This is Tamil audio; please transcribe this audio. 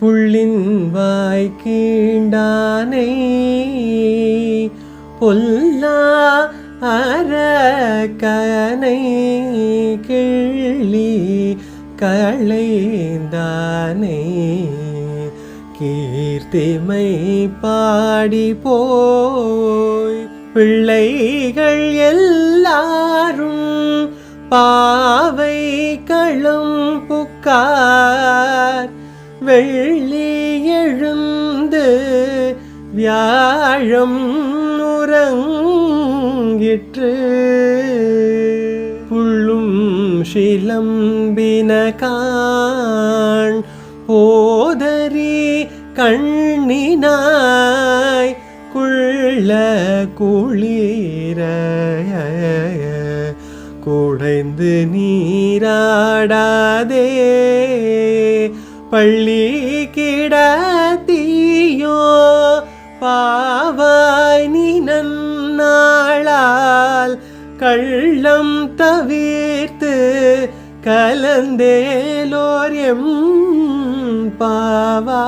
புள்ளின் வாய் கீண்டானை பொல்லா அரக்கனை கிள்ளி களைந்தானை. கீர்த்திமை பாடி போய் பிள்ளைகள் எல்லாரும் பாவை களும் புக்கார் வெள்ளி எழுந்து வியாழம் உறங்கிற்று. புள்ளும் சிலம்பின காண் போதரி கண்ணினாய் குள்ள குளிர குடைந்து நீராடாதே. பள்ளி கிடத்தியோ பாவாய் நீ நன்னாளால் கள்ளம் தவிர்த்து கலந்தேலோர் எம் பாவா.